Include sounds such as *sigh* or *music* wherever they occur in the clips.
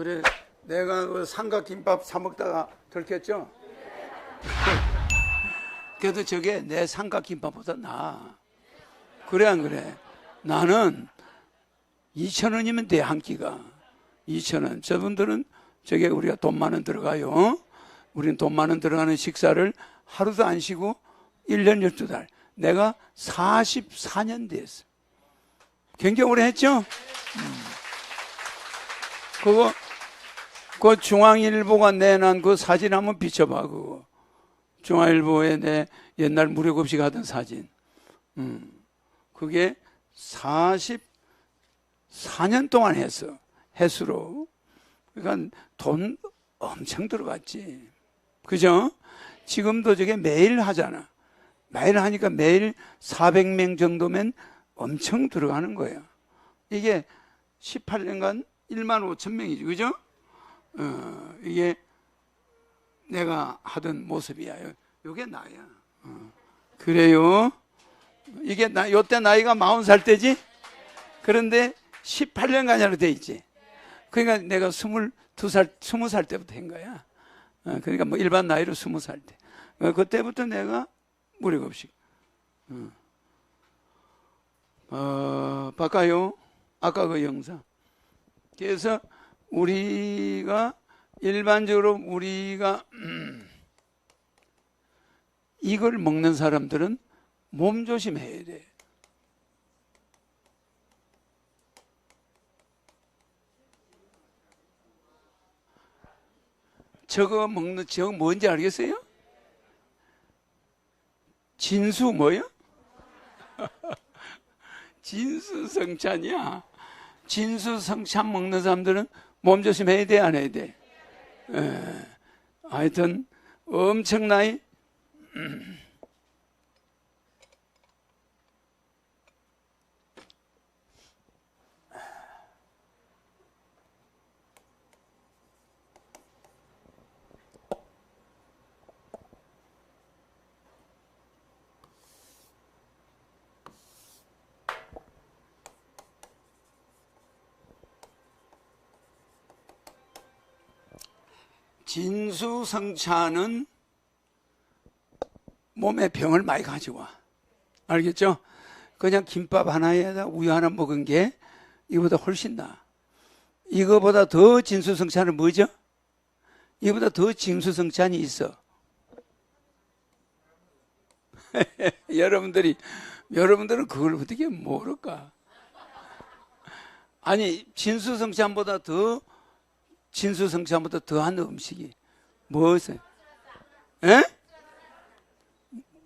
그래 내가 그 삼각김밥 사 먹다가 들켰죠? *laughs* 그래도 저게 내 삼각김밥보다 나아. 그래 안 그래? 나는 2천 원이면 돼 한 끼가. 2천 원. 저분들은 저게 우리가 돈 만 원 들어가요. 어? 우리는 돈 만 원 들어가는 식사를 하루도 안 쉬고 1년 12달. 내가 44년 됐어. 굉장히 오래 했죠? 음. 그거, 그 중앙일보가 내난 그 사진 한번 비춰봐, 그거. 중앙일보에 내 옛날 무료 급식 하던 사진. 음. 그게 44년 동안 했어. 횟수로. 그러니까 돈 엄청 들어갔지. 그죠? 지금도 저게 매일 하잖아. 매일 하니까 매일 400명 정도면 엄청 들어가는 거예요. 이게 18년간 1만 5천 명이지, 그죠? 어, 이게 내가 하던 모습이야. 요- 요게 나야. 어. 그래요. 이게 나, 요때 나이가 40살 때지? 그런데 18년간이라고 돼 있지. 그러니까 내가 22살, 20살 때부터 한 거야. 어, 그러니까 뭐 일반 나이로 20살 때. 어, 그때부터 내가 무료급식. 어. 어, 바꿔요. 아까 그 영상. 그래서 우리가 일반적으로 우리가 음, 이걸 먹는 사람들은 몸 조심해야 돼. 저거 먹는 저거 뭔지 알겠어요? 진수 뭐요? *laughs* 진수 성찬이야. 진수 성찬 먹는 사람들은 몸 조심 해야 돼, 안 해야 돼? 에, 하여튼 엄청나게 진수성찬은 몸에 병을 많이 가져와. 알겠죠? 그냥 김밥 하나에다 우유 하나 먹은 게 이거보다 훨씬 나. 이거보다 더 진수성찬은 뭐죠? 이거보다 더 진수성찬이 있어. *laughs* 여러분들이 여러분들은 그걸 어떻게 모를까? 아니 진수성찬보다 더 진수성찬보다 더한 음식이 무엇을? 에?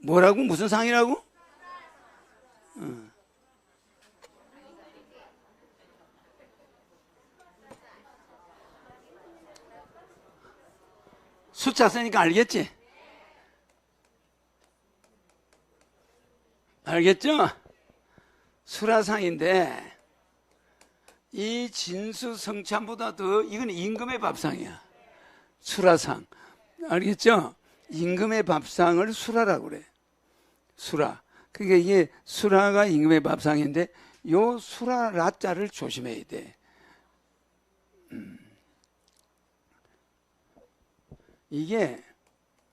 뭐라고 무슨 상이라고? 어. 숫자 쓰니까 알겠지? 알겠죠? 수라상인데 이 진수 성찬보다 더 이건 임금의 밥상이야. 수라상. 알겠죠? 임금의 밥상을 수라라고 그래. 수라. 그러니까 이게 수라가 임금의 밥상인데 요 수라 라자를 조심해야 돼. 음. 이게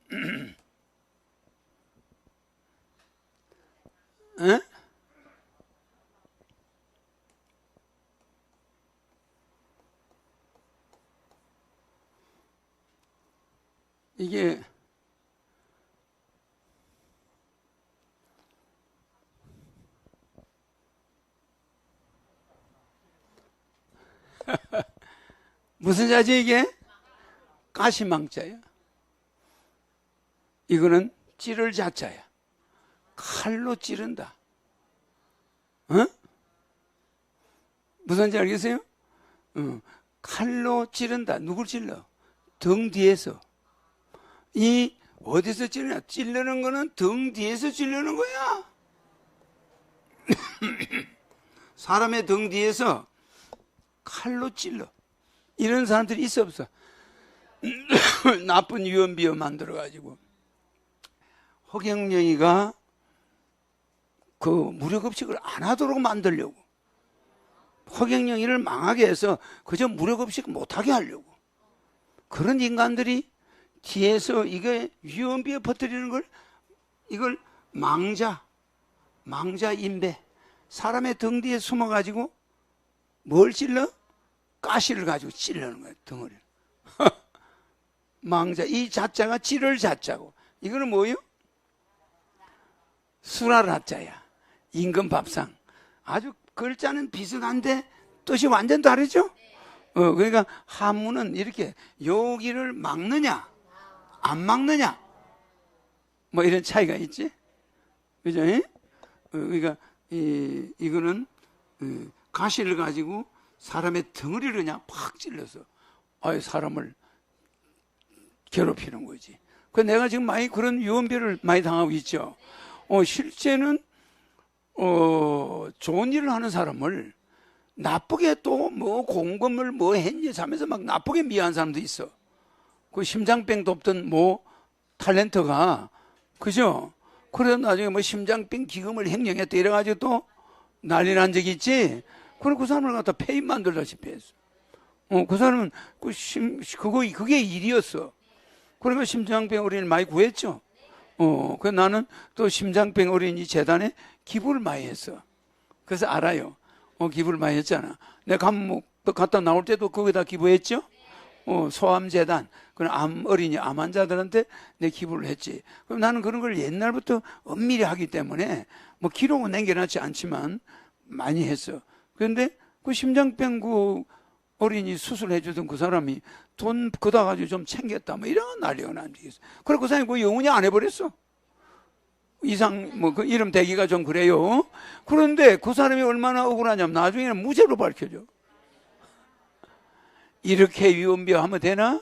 *clears throat* 에? 이게 *laughs* 무슨 자지 이게? 가시망자야. 이거는 찌를 자자야. 칼로 찌른다. 어? 무슨 지 알겠어요? 어, 칼로 찌른다. 누굴 찔러? 등 뒤에서. 이 어디서 찔르냐? 찔르는 거는 등 뒤에서 찔르는 거야. *coughs* 사람의 등 뒤에서 칼로 찔러. 이런 사람들이 있어 없어? *coughs* 나쁜 유언비어 만들어가지고. 허경영이가 그 무료급식을 안 하도록 만들려고. 허경영 일을 망하게 해서 그저 없이 못하게 하려고. 그런 인간들이 뒤에서 이게 위험비에 퍼뜨리는 걸 이걸 망자, 망자 인배. 사람의 등 뒤에 숨어 가지고 뭘 찔러? 가시를 가지고 찔르는 거예요, 덩어리를. *laughs* 망자. 이 자자가 찌를 자자고. 이거는 뭐예요? 수랄 하자야. 임금 밥상. 아주 글자는 비슷한데 뜻이 완전 다르죠? 어, 그러니까 한문은 이렇게 여기를 막느냐, 안 막느냐, 뭐 이런 차이가 있지? 그죠? 예? 어, 그러니까 이, 이거는 어, 가시를 가지고 사람의 덩어리를 그냥 팍 찔러서 아유 사람을 괴롭히는 거지. 그 내가 지금 많이 그런 유언비를 많이 당하고 있죠. 어, 실제는 어, 좋은 일을 하는 사람을 나쁘게 또 뭐 공금을 뭐 했니 하면서 막 나쁘게 미워하는 사람도 있어. 그 심장병 돕던 뭐 탤런트가 그죠? 그래서 나중에 뭐 심장병 기금을 횡령했다 이래가지고 또 난리 난 적이 있지? 그래 그 사람을 갖다 폐인 만들다시피 했어. 어, 그 사람은 그 심, 그거, 그게 일이었어. 그러니까 심장병 어린이를 많이 구했죠. 어, 그 나는 또 심장병 어린이 재단에 기부를 많이 했어. 그래서 알아요. 어, 기부를 많이 했잖아. 내가 감옥 갔다 나올 때도 거기다 기부했죠? 어, 소암재단, 그런 암 어린이, 암 환자들한테 내 기부를 했지. 그럼 나는 그런 걸 옛날부터 엄밀히 하기 때문에 뭐 기록은 남겨놨지 않지만 많이 했어. 그런데 그 심장병 그 어린이 수술해 주던 그 사람이 돈 그다 가지고 좀 챙겼다 뭐 이런 난리가 난 적이 있어. 그래 그 사람이 그 영원히 안 해버렸어. 이상 뭐 그 이름 대기가 좀 그래요. 그런데 그 사람이 얼마나 억울하냐면 나중에는 무죄로 밝혀져. 이렇게 위험비하면 되나?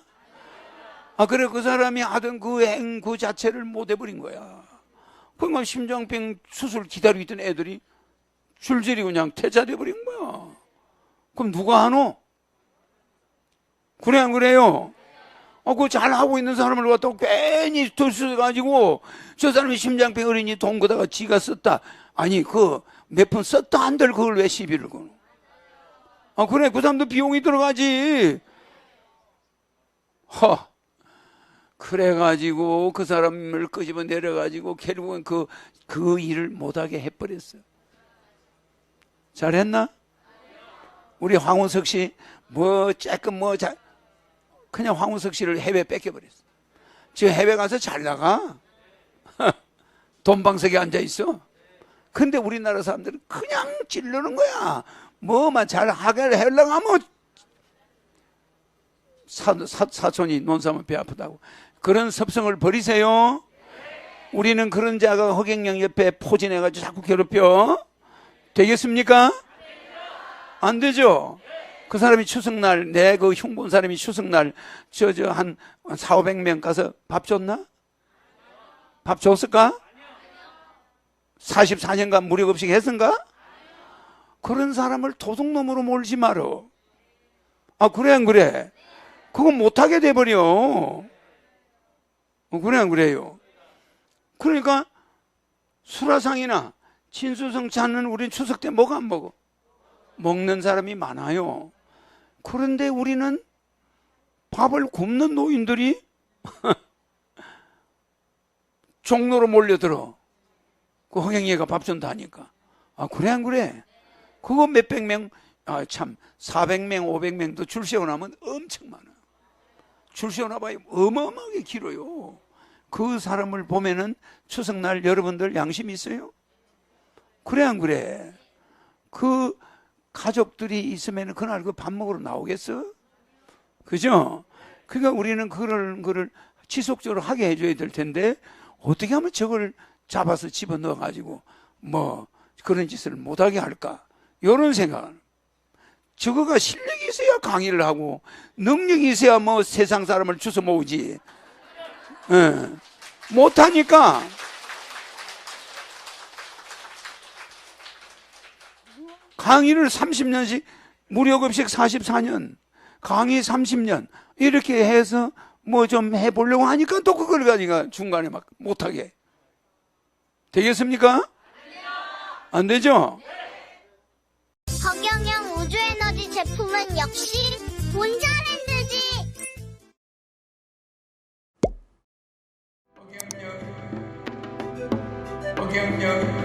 아 그래 그 사람이 하던 그 행 그 자체를 못 해버린 거야. 그러니까 심장병 수술 기다리고 있던 애들이 줄줄이 그냥 퇴짜돼 버린 거야. 그럼 누가 하노? 그래 안 그래요? 어, 그 잘하고 있는 사람을 갖다가 괜히 들쑤가지고 저 사람이 심장병 어린이 돈 거다가 지가 썼다. 아니, 그 몇 푼 썼다 한들 그걸 왜 시비를 거노? 아, 그래, 그 사람도 비용이 들어가지. 허. 그래가지고 그 사람을 끄집어 내려가지고 결국은 그, 그 일을 못하게 해버렸어. 잘했나? 우리 황우석 씨, 뭐, 조금 뭐, 자, 그냥 황우석 씨를 해외 뺏겨버렸어. 지금 해외 가서 잘 나가. *laughs* 돈방석에 앉아 있어. 근데 우리나라 사람들은 그냥 찌르는 거야. 뭐만 잘 하게 하려고 하면 사, 사, 사 촌이 논사면 배 아프다고. 그런 섭성을 버리세요. 우리는 그런 자가 허경영 옆에 포진해가지고 자꾸 괴롭혀. 되겠습니까? 안 되죠? 그 사람이 추석날, 내 그 흉본 사람이 추석날, 저, 저, 한 4, 500명 가서 밥 줬나? 밥 줬을까? 44년간 무력 없이 했은가? 그런 사람을 도둑놈으로 몰지 말어. 아, 그래, 안 그래? 그거 못하게 돼버려. 어, 그래, 안 그래요? 그러니까, 수라상이나 진수성 찾는 우린 추석 때 뭐가 안 먹어? 먹는 사람이 많아요. 그런데 우리는 밥을 굶는 노인들이 *laughs* 종로로 몰려들어. 그 허경이가 밥 준다니까. 아, 그래, 안 그래? 그거 몇백 명, 아, 참, 400명, 500명도 줄 세워나면 엄청 많아. 줄 세워나봐야 어마어마하게 길어요. 그 사람을 보면은 추석날 여러분들 양심 있어요? 그래, 안 그래? 그 가족들이 있으면 그날 그 밥 먹으러 나오겠어? 그죠? 그러니까 우리는 그런 거를 지속적으로 하게 해줘야 될 텐데 어떻게 하면 저걸 잡아서 집어넣어 가지고 뭐 그런 짓을 못하게 할까? 이런 생각은 저거가 실력이 있어야 강의를 하고 능력이 있어야 뭐 세상 사람을 주워 모으지. 예. 못하니까 강의를 30년씩 무료급식 44년 강의 30년 이렇게 해서 뭐 좀 해보려고 하니까 또 그걸 가지고 중간에 막 못하게 되겠습니까? 안 되죠? 작품은 역시 본자랜드지! 오경영. 오경영.